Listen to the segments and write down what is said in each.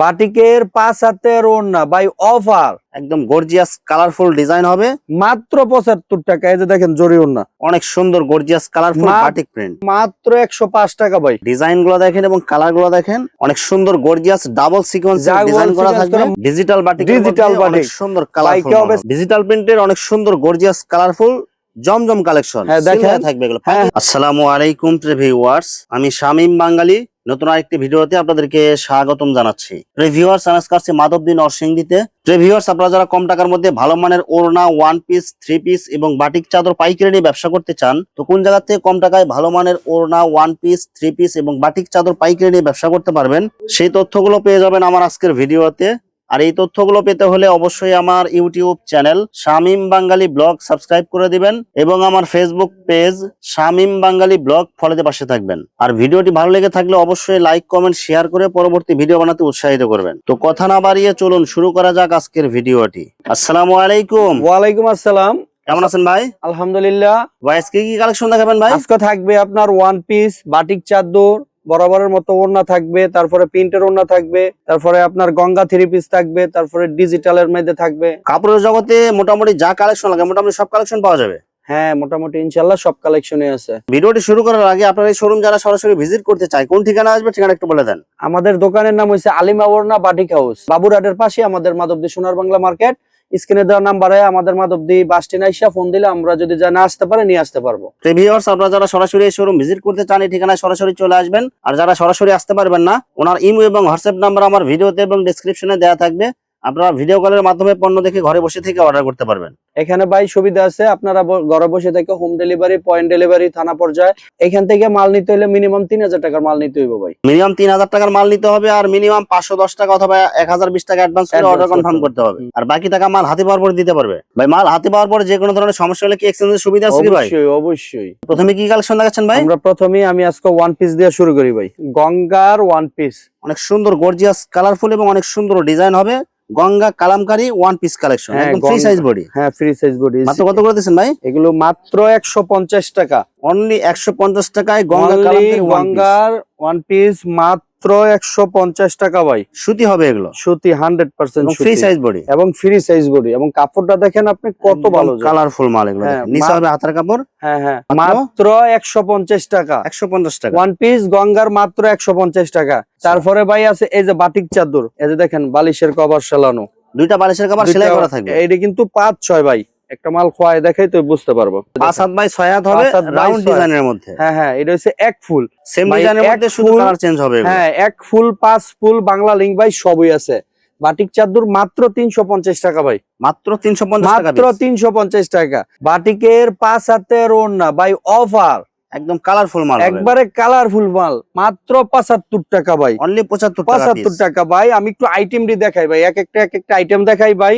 বাটিকের পাঁচ হাতের ওড়না বাই অফার একদম গর্জিয়াস কালারফুল ডিজাইন হবে। মাত্র পঁচাত্তর টাকা এই যে দেখেন জরি ওড়না। অনেক সুন্দর গর্জিয়াস কালারফুল বাটিক প্রিন্ট মাত্র একশো পাঁচ টাকা ভাই। ডিজাইনগুলো দেখেন এবং কালারগুলো দেখেন অনেক সুন্দর গর্জিয়াস ডাবল সিকোয়েন্স ডিজাইন করা থাকবে। ডিজিটাল বাটিক Digital অনেক সুন্দর কালারফুল ডিজিটাল প্রিন্টের অনেক সুন্দর গর্জিয়াস কালারফুল জমজম কালেকশন হ্যাঁ, দেখেন। থাকবে এগুলো। হ্যাঁ। আসসালামু আলাইকুম ভিউয়ার্স আমি শামীম বাঙালি। নতুন আরেকটি ভিডিওতে আপনাদেরকে স্বাগতম জানাচ্ছি। রিভিউয়ার্স আনাজ কাছে মাধবদী নরসিংদীতে রিভিউয়ার্স আপনারা যারা কম টাকার মধ্যে ভালো মানের ওড়না ওয়ান পিস থ্রি পিস এবং বাটিক চাদর পাইকারি নিয়ে ব্যবসা করতে চান, তো কোন জায়গা থেকে কম টাকায় ভালো মানের ওড়না ওয়ান পিস থ্রি পিস এবং বাটিক চাদর পাইকারি নিয়ে ব্যবসা করতে পারবেন, সেই তথ্যগুলো পেয়ে যাবেন আমার আজকের ভিডিওতে। আর এই তথ্যগুলো পেতে হলে অবশ্যই আমার YouTube channel Shamim Bangali blog subscribe করে দিবেন এবং আমার Facebook page Shamim Bangali blog ফলোতে পাশে থাকবেন। আর ভিডিওটি ভালো লেগে থাকলে অবশ্যই লাইক কমেন্ট শেয়ার করে পরবর্তী ভিডিও বানাতে উৎসাহিত করবেন। তো কথা না বাড়িয়ে চলুন শুরু করা যাক আজকের ভিডিওটি। আসসালামু আলাইকুম। ওয়ালাইকুম আসসালাম। কেমন আছেন ভাই? আলহামদুলিল্লাহ। ভাই আজকে কি কালেকশন দেখাবেন ভাই? আজকে থাকবে আপনার ওয়ান পিস বাটিক চাদর বরাবরের মতো ওড়না থাকবে তারপরে প্রিন্টের ওড়না থাকবে তারপরে আপনার গঙ্গা থ্রি পিস থাকবে তারপরে ডিজিটালের মধ্যে থাকবে। কাপড়ের জগতে মোটামুটি যা কালেকশন লাগে মোটামুটি সব কালেকশন পাওয়া যাবে? হ্যাঁ মোটামুটি ইনশাল্লাহ সব কালেকশনে আছে। ভিডিওটি শুরু করার আগে আপনার এই শোরুম যারা সরাসরি ভিজিট করতে চায় কোন ঠিকানা আসবে ঠিকানা একটু বলে দেন। আমাদের দোকানের নাম হচ্ছে আলিমা ওড়না বাটিক হাউস। বাবুরহাটের পাশে আমাদের মাধবদী সোনার বাংলা মার্কেট। স্ক্রিনে দেওয়া নাম্বারে আমাদের মাধবদি বাস স্ট্যান্ড আইসা ফোন দিলে আমরা যদি না আসতে পারে, নিয়ে আসতে পারব। ভিউয়ার্স আপনারা যারা সরাসরি এই শোরুম ভিজিট করতে চান, এই ঠিকানায় সরাসরি চলে আসবেন। আর যারা সরাসরি আসতে পারবেন না, ওনার ইমো এবং হোয়াটসঅ্যাপ নাম্বার আমার ভিডিওতে এবং ডিসক্রিপশনে দেওয়া থাকবে। আপনারা ভিডিও কলের মাধ্যমে পণ্য দেখে ঘরে বসে থেকে অর্ডার করতে পারবেন। এখানে ভাই সুবিধা আছে আপনারা ঘরে বসে থেকে হোম ডেলিভারি পয়েন্ট ডেলিভারি থানা পর্যায়ে এখান থেকে মাল নিতে হলে মিনিমাম তিন হাজার টাকার মাল নিতে হইব ভাই। মিনিমাম তিন হাজার টাকার মাল নিতে হবে আর মিনিমাম পাঁচশো দশ টাকা অথবা এক হাজার বিশ টাকা অ্যাডভান্স করে অর্ডার কনফার্ম। করতে হবে। আর বাকি টাকা মাল হাতে পাওয়ার পর দিতে পারবে। ভাই মাল হাতে পাওয়ার পর যে কোনো ধরনের সমস্যা হলে কি এক্সচেঞ্জের সুবিধা আছে কি ভাই? অবশ্যই অবশ্যই। প্রথমে কি কালেকশন দেখাচ্ছেন ভাই? আমরা প্রথমেই আমি আজকে ওয়ান পিস দিয়ে শুরু করি ভাই। গঙ্গার ওয়ান পিস অনেক সুন্দর গর্জিয়াস কালারফুল এবং অনেক সুন্দর ডিজাইন হবে। Ganga kalamkari one piece collection একদম ফ্রি সাইজ বডি হ্যাঁ ফ্রি সাইজ বডি মাত্র কত করে দিয়েছেন ভাই? এগুলো মাত্র একশো পঞ্চাশ টাকা। অনলি একশো পঞ্চাশ টাকায় গঙ্গা কালামকারি কালামকারী গঙ্গার ওয়ান পিস মাত্র একশো পঞ্চাশ টাকা ভাই। সুতি হবে এগুলো? সুতি hundred percent free size body এবং ফ্রি সাইজ বডি এবং কাপড়টা দেখেন আপনি কত ভালো। কালারফুল মাল এগুলো হ্যাঁ। নিচে হবে হাতার কাপড়? হ্যাঁ হ্যাঁ। মাত্র? মাত্র একশো পঞ্চাশ টাকা। একশো পঞ্চাশ টাকা। ওয়ান পিস গঙ্গার মাত্র একশো পঞ্চাশ টাকা। তারপরে ভাই আছে এই যে বাটিক চাদর। এই যে দেখেন বালিশের কভার সালানো। দুইটা বালিশের কভার সেলাই করা থাকবে? এইটা কিন্তু পাঁচ ছয় ভাই। একটা মাল খোয়াই দেখাই তো বুঝতে পারব। পাঁচ হাত বাই ছয় হাত হবে রাউন্ড ডিজাইনের মধ্যে। হ্যাঁ হ্যাঁ এটা হচ্ছে এক ফুল। সেম ডিজাইনের মধ্যে শুধু কালার চেঞ্জ হবে হ্যাঁ এক ফুল পাঁচ ফুল বাংলা লিঙ্ক ভাই সবই আছে। বাটিক চাদর মাত্র তিনশো পঞ্চাশ টাকা ভাই। মাত্র তিনশো মাত্র। তিনশো পঞ্চাশ টাকা। বাটিকের পাঁচ হাতের ওড়না ভাই অফার একদম কালারফুল মাল একবারে কালারফুল মাল। মাত্র পঁচাত্তর টাকা ভাই। অনলি পঁচাত্তর টাকা পঁচাত্তর। টাকা ভাই। আমি একটু আইটেম দেখাই ভাই। এক একটা এক একটা আইটেম দেখাই ভাই।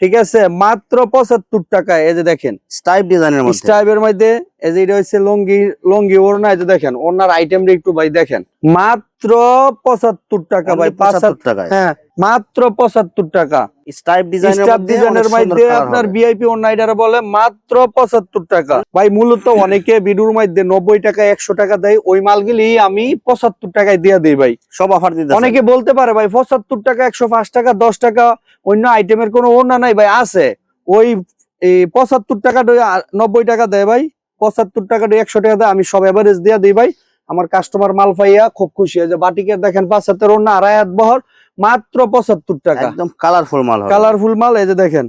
ঠিক আছে? মাত্র পঁচাত্তর টাকা এই যে দেখেন স্টাইপ ডিজাইনের মধ্যে। স্টাইপের মধ্যে এই যে এটা হচ্ছে লঙ্গি লঙ্গি ওড়না এই যে দেখেন ওনার আইটেমটা একটু ভাই দেখেন। মাত্র পঁচাত্তর টাকা ভাই Only 75 পঁচাত্তর টাকায়। হ্যাঁ মাত্র পঁচাত্তর টাকা। স্টাইপ ডিজাইনের মধ্যে আপনার ভিআইপি ওনাইডার বলে মাত্র পঁচাত্তর টাকা। ভাই মূলত অনেকে বিডুর মধ্যে নব্বই টাকা একশো টাকা দেয় ওই মালগুলি আমি পঁচাত্তর টাকায় দিয়ে দিই ভাই। সব অফার দিতে অনেকে বলতে পারে ভাই পঁচাত্তর টাকা একশো পাঁচ টাকা দশ টাকা অন্য আইটেমের কোনো ওড়না নাই ভাই আছে। ওই পঁচাত্তর টাকা নব্বই টাকা দেয় ভাই। পঁচাত্তর টাকা একশো টাকা দেয়। আমি সব এভারেজ দিয়ে দিই ভাই। আমার কাস্টমার মাল পাইয়া খুব খুশি হয় যে বাটিকে দেখেন পাঁচ হাতের ওড়না আড়াই হাত বহর মাত্র পঁচাত্তর টাকা। একদম কালারফুল মাল কালারফুল মাল এই যে দেখেন।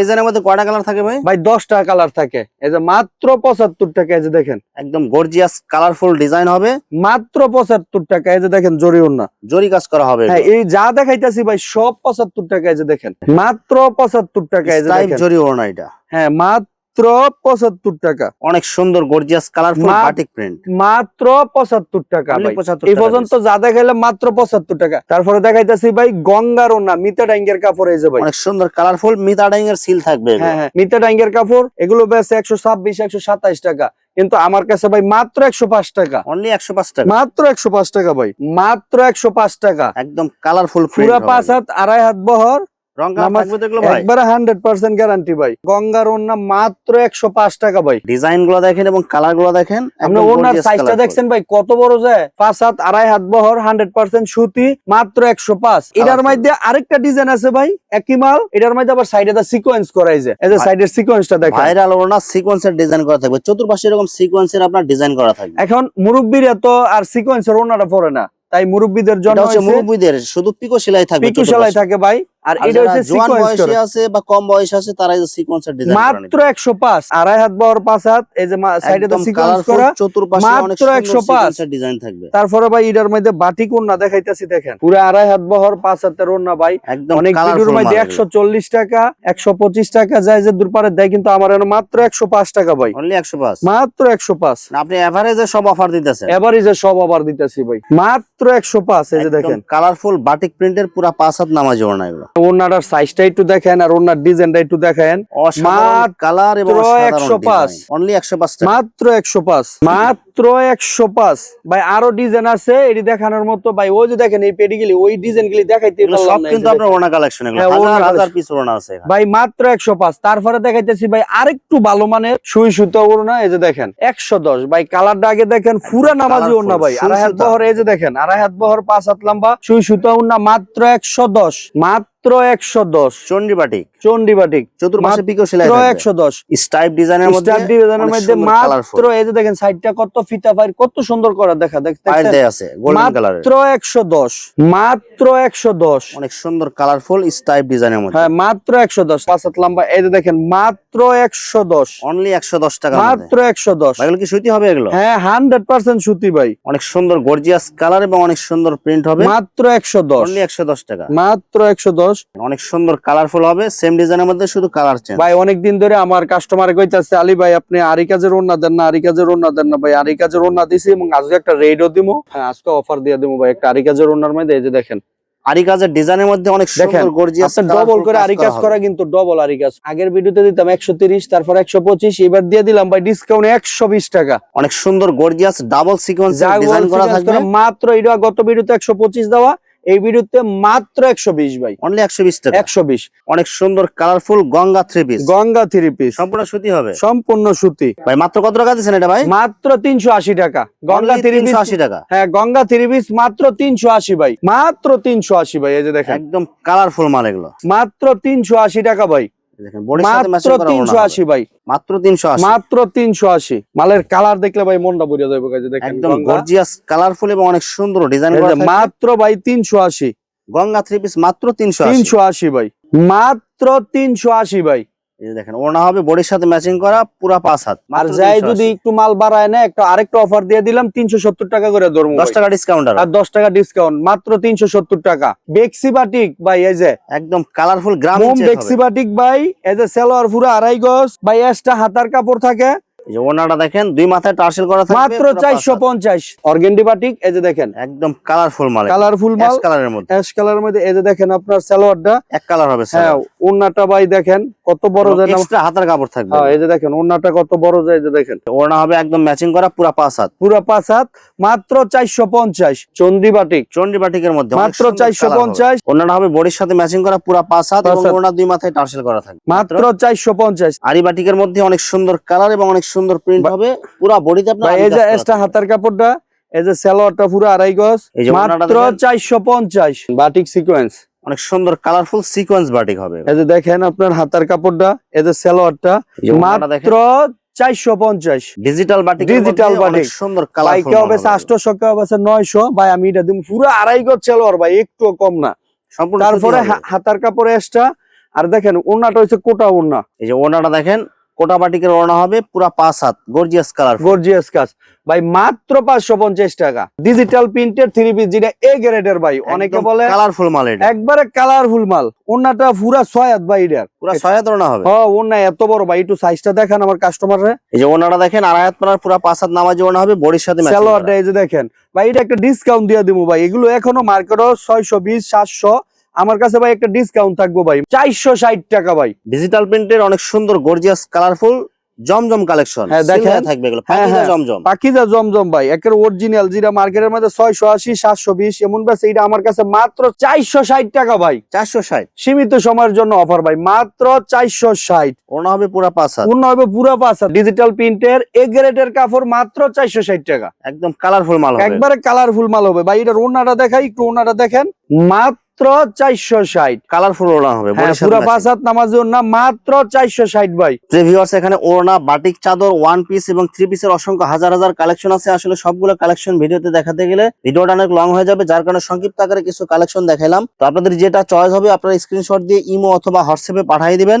ডিজাইনের মধ্যে কয়টা কালার থাকে ভাই? ভাই দশটা কালার থাকে। এই যে মাত্র পঁচাত্তর টাকা এই যে দেখেন। একদম গর্জিয়াস কালারফুল ডিজাইন হবে। মাত্র পঁচাত্তর টাকা এই যে দেখেন জরি ওড়না। জরি কাজ করা হবে। হ্যাঁ এই যা দেখাইতেছি ভাই সব পঁচাত্তর টাকা এই যে দেখেন। মাত্র পঁচাত্তর টাকা এই যে জরি ওড়না এটা। হ্যাঁ মাত্র পঁচাত্তর টাকা। অনেক সুন্দর গর্জিয়াস কালারফুল বাটিক প্রিন্ট মাত্র পঁচাত্তর টাকা Only ভাই। 75 এই পর্যন্ত যা দেখাইলাম মাত্র পঁচাত্তর টাকা। তারপরে দেখাইতাছি ভাই গঙ্গার ওনা মিতা ডাঙ্গের কাপড় এই যে ভাই। অনেক সুন্দর কালারফুল মিতাডাইং এর সিল থাকবে হ্যাঁ হ্যাঁ। মিতা ডাঙ্গের কাপড় এগুলো বেছে একশো ছাব্বিশ একশো সাতাইশ টাকা। কিন্তু আমার কাছে ভাই মাত্র একশো পাঁচ টাকা। অনলি একশো পাঁচ টাকা। মাত্র একশো পাঁচ টাকা ভাই। মাত্র একশো পাঁচ টাকা। একদম কালারফুল পুরা পাঁচ হাত আড়াই হাত বহর রং কালার নামাজ- থাকবে তো এগুলো ভাই? একবারে হান্ড্রেড পার্সেন্ট গ্যারান্টি ভাই। গঙ্গার ওন্না মাত্র একশো পাঁচ টাকা ভাই। ডিজাইনগুলো দেখেন এবং কালারগুলো দেখেন আপনি ওনার সাইজটা দেখছেন ভাই কত বড় যায় পাঁচ হাত আড়াই হাত বহর হান্ড্রেড পার্সেন্ট সুতি মাত্র একশো পাঁচ। এটার মধ্যে আরেকটা ডিজাইন আছে ভাই একই মাল এটার মধ্যে আবার সাইডে সিকোয়েন্স করাই যায় এই যে ভাই- সাইডের সিকোয়েন্সটা দেখেন। ভাইরাল ওনা সিকোয়েন্সের ডিজাইন করা থাকবে। চতুর্পাশে এরকম সিকোয়েন্সের আপনার ডিজাইন করা থাকবে। এখন মুরব্বীরা তো আর সিকোয়েন্সের ওনারা পরে না। তাই মুরব্বীদের জন্য মুরব্বীদের শুধু পিকো সেলাই থাকবে পিকু সেলাই থাকে ভাই। আর এটা হচ্ছে জোয়ান বয়সে আছে বা কম বয়সে আছে তারা এই সিকোয়েন্সের ডিজাইন মাত্র একশো পাঁচ। আড়াই হাত বহর পাঁচ হাত এই যে সাইডে তো সিকোয়েন্স করা চতুর্পাশে অনেক মাত্র সুন্দর 105 ডিজাইন থাকবে। তারপরে ভাই এটার মধ্যে বাটিক ওন্না দেখাইতেছি দেখেন। পুরো আড়াই হাত বহর পাঁচ হাতের ওন্না ভাই। একদম অনেক ভিডিওর মধ্যে একশো চল্লিশ টাকা একশো পঁচিশ টাকা যায় যে দূর দেয় কিন্তু আমার এখানে মাত্র একশো পাঁচ টাকা ভাই। অনলি 105 মাত্র একশো পাঁচ। আপনি এভারেজে সব অফার দিতেছেন। এভারেজে সব অফার দিতেছি ভাই। মাত্র একশো পাঁচ এই যে দেখেন। কালারফুল বাটিক প্রিন্টের পুরা পাঁচ হাত নামাজ ওড়না এগুলো। ওনাটার সাইজটা একটু দেখেন আর ওনার ডিজাইনটা একটু দেখেন। কালার এবং 105 অনলি 105 টাকা। মাত্র একশো পাঁচ। মাত্র একশো পাঁচ। ভাই আরও ডিজাইন আছে এটি দেখানোর মতো। ভাই ওই যে দেখেন এই পেডিগুলি ওই ডিজাইন গুলি দেখাইতে সব কিন্তু আপনার কালেকশন হ্যাঁ, হাজার পিস আছে ভাই মাত্র একশো পাঁচ। তারপরে দেখাইতেছি ভাই আরেকটু ভালো মানের সুই সুতো ওড়না এই যে দেখেন একশো দশ। ভাই কালারটা আগে দেখেন পুরা নামাজি ওড়না ভাই। আড়াই হাত বহর এই যে দেখেন আড়াই হাত বহর পাঁচ হাত লম্বা সুই সুতো ওড়না মাত্র একশো দশ। মাত্র একশো দশ। চন্ডী বাটিক চন্ডি বাটিক চতুর্পাশে মাত্র পিকো সেলাই থাকবে। একশো দশ। স্টাইপ ডিজাইনের মধ্যে স্টার ডিজাইনের অনেক মধ্যে সুন্দর মাত্র এই যে দেখেন সাইডটা কত ফিতা ফাইর কত সুন্দর করা দেখা আছে গোল্ডেন কালারের মাত্র একশো দশ। মাত্র একশো দশ। অনেক সুন্দর কালারফুল স্টাইপ ডিজাইনের মধ্যে। হ্যাঁ মাত্র একশো দশ। পাঁচ হাত লম্বা এই যে দেখেন মাত্র একশো দশ। অনলি 110 টাকা মাত্র একশো দশ। এগুলো কি সুতি হবে এগুলো? হ্যাঁ হান্ড্রেড পার্সেন্ট সুতি ভাই। অনেক সুন্দর গর্জিয়াস কালার এবং অনেক সুন্দর প্রিন্ট হবে। মাত্র একশো দশ। অনলি 110 টাকা। মাত্র একশো দশ। অনেক সুন্দর কালারফুল হবে সেম ডিজাইনের মধ্যে শুধু কালার চেঞ্জ ভাই অনেকদিন ধরে আমার কাস্টমার কইতাছে আলী ভাই আপনি আরি কাজের ওন্না দেন না আরি কাজের ওন্না দেন না ভাই আরি কাজের ওন্না দিছি এবং আজকে একটা রেডও দিমু। হ্যাঁ আজকে অফার দিয়ে দিমু ভাই একটা আরি কাজের ওন্নার মধ্যে এই যে দেখেন। আরি কাজের ডিজাইনের মধ্যে অনেক সুন্দর গর্জিয়াস ডবল করে আরি কাজ করা কিন্তু ডবল আরি কাজ। আগের ভিডিওতে দিতাম একশো তিরিশ তারপর একশো পঁচিশ এবার দিয়ে দিলাম ভাই ডিসকাউন্ট একশো বিশ টাকা। অনেক সুন্দর গর্জিয়াস ডাবল সিকোয়েন্স ডিজাইন করা থাকবে। মাত্র এটা গত ভিডিওতে একশো পঁচিশ দেওয়া এই ভিডিওতে মাত্র একশো বিশ ভাই। অনলি 120 টাকা। একশো বিশ। অনেক সুন্দর colourful Ganga three piece Ganga three piece সম্পূর্ণ সুতি হবে? সম্পূর্ণ সুতি। ভাই মাত্র কত টাকা দিচ্ছেন এটা ভাই? মাত্র তিনশো আশি টাকা। গঙ্গা থ্রি পিস আশি টাকা। হ্যাঁ গঙ্গা থ্রি পিস মাত্র তিনশো আশি ভাই। মাত্র তিনশো আশি ভাই এই যে দেখেন। একদম কালারফুল মাল এগুলো। মাত্র তিনশো আশি টাকা ভাই। মাত্র তিনশো আশি ভাই। মাত্র তিনশো মাত্র তিনশো আশি। মালের কালার দেখলে ভাই মনটা যাবে একদম গর্জিয়াস কালারফুল এবং অনেক সুন্দর ডিজাইন মাত্র ভাই তিনশো আশি। গঙ্গা থ্রি পিস মাত্র তিনশো তিনশো আশি ভাই। মাত্র তিনশো আশি ভাই। এই যে দেখেন ওনা হবে বডির সাথে ম্যাচিং করা পুরা পাঁচ হাত আর যাই যদি একটু মাল বাড়ায় না একটা আরেকটা অফার দিয়ে দিলাম তিনশো সত্তর টাকা করে ধরবো 10 টাকা ডিসকাউন্ট আর। দশ টাকা ডিসকাউন্ট মাত্র তিনশো সত্তর টাকা। বেক্সি বাটিক ভাই এই যে। একদম কালারফুল গ্রাম বেক্সি বাটিক ভাই এই যে সেলোয়ার পুরো আড়াই গজ ভাই এক্সট্রা হাতার কাপড় থাকে। এই যে ওনাটা দেখেন দুই মাথায় টার্সেল করা মাত্র অর্গেন্ডি বাটিক এই যে দেখেন। একদম কালারফুল মাল কালারফুল মাল কালারের মধ্যে। অ্যাশ কালারের মধ্যে এই যে দেখেন আপনার সালোয়ারটা। এক কালার হবে হ্যাঁ ওন্নাটা ভাই দেখেন কত বড় যায় এক্সট্রা হাতার কাপড় থাকবে। হ্যাঁ এই যে দেখেন ওন্নাটা কত বড় যায় যে দেখেন। ওনা হবে একদম ম্যাচিং করা পুরা পাঁচ হাত। পুরো পাঁচ হাত মাত্র চারশো পঞ্চাশ। চন্ডি বাটিক চন্ডি বাটিকের মধ্যে মাত্র চারশো পঞ্চাশ। ওনাটা হবে বডির সাথে ম্যাচিং করা পুরা পাঁচ হাত এবং। ওনা দুই মাথায় টার্সেল করা থাকবে। মাত্র চারশো পঞ্চাশ। আরি বাটিকের মধ্যে অনেক সুন্দর কালার এবং অনেক সুন্দর প্রিন্ট হবে। পুরা বডিতে আপনার এই যে এক্সট্রা হাতার কাপড়টা এই যে সালোয়ারটা পুরো আড়াই গজ ওড়নাটা মাত্র দেখেন। চারশো পঞ্চাশ। বাটিক সিকোয়েন্স অনেক সুন্দর কালারফুল সিকোয়েন্স বাটিক হবে। এই যে দেখেন আপনার হাতার কাপড়টা এই যে সালোয়ারটা মাত্র চারশো পঞ্চাশ। Digital batik digital batik. সুন্দর কালারফুল কেউ বেছে আটশো কেউ বেছে নয়শো। ভাই আমি এটা দিম পুরো আড়াই গজ সালোয়ার ভাই একটু কম না। সম্পূর্ণ তারপরে হবে। হাতার কাপড় এক্সট্রা আর দেখেন ওড়নাটা হচ্ছে কোটা ওড়না। এই যে ওড়নাটা দেখেন কোটা বাটিকের ওড়না হবে পুরা পাঁচ হাত গর্জিয়াস কালার গর্জিয়াস কাজ। ভাই মাত্র পাঁচশো পঞ্চাশ টাকা। ডিজিটাল প্রিন্টের থ্রি পিস যেটা এ গ্রেডের ভাই অনেকে বলে কালারফুল মাল এটা। একবারে কালারফুল মাল। ওনাটা পুরা ছয় হাত ভাই এটার। পুরা ছয় হাত হবে। হ ওনা এত বড় ভাই একটু সাইজটা দেখান আমার কাস্টমারে এই যে ওড়নাটা দেখেন আড়াই হাত পানার পুরা পাঁচ হাত নামাজি ওড়না হবে বডির সাথে করা। এই যে দেখেন। ভাই এটা একটা ডিসকাউন্ট দিয়ে দিব ভাই। এগুলো এখনও মার্কেটও ছয়শো বিশ সাতশো আমার কাছে ভাই একটা ডিসকাউন্ট থাকব ভাই। চারশো ষাট টাকা ভাই। ডিজিটাল প্রিন্টের অনেক সুন্দর গর্জিয়াস কালারফুল জমজম কালেকশন হ্যাঁ, দেখেন। থাকবে এগুলো হ্যাঁ, পাকিজা হ্যাঁ। জমজম। পাকিজা জমজম ভাই একের অরিজিনাল যেটা মার্কেটের মধ্যে ছয়শো আশি সাতশো বিশ এমন বেছে এটা আমার কাছে মাত্র চারশো ষাট টাকা ভাই। চারশো ষাট। সীমিত সময়ের জন্য অফার ভাই মাত্র চারশো ষাট। ওনা হবে পুরা পাঁচ পূর্ণ হবে পুরো পাঁচ ডিজিটাল প্রিন্টের এ গ্রেডের কাপড় মাত্র চারশো ষাট টাকা। একদম কালারফুল মাল হবে। একবারে কালারফুল মাল হবে। ভাই এটার ওনাটা দেখাই একটু ওনাটা দেখেন। মাত্র চারশো ষাট। কালারফুল ওড়না হবে পুরো পাঁচ হাত নামাজের ওড়না মাত্র চারশো ষাট ভাই। ভিউয়ার্স এখানে ওড়না বাটিক চাদর ওয়ান পিস এবং থ্রি পিসের অসংখ্য হাজার হাজার কালেকশন আছে আসলে সবগুলো কালেকশন ভিডিওতে দেখাতে গেলে ভিডিওটা অনেক লং হয়ে যাবে যার কারণে সংক্ষিপ্ত আকারে কিছু কালেকশন দেখাইলাম। তো আপনাদের যেটা চয়েস হবে আপনারা স্ক্রিনশট দিয়ে ইমো অথবা হোয়াটসঅ্যাপে পাঠিয়ে দিবেন।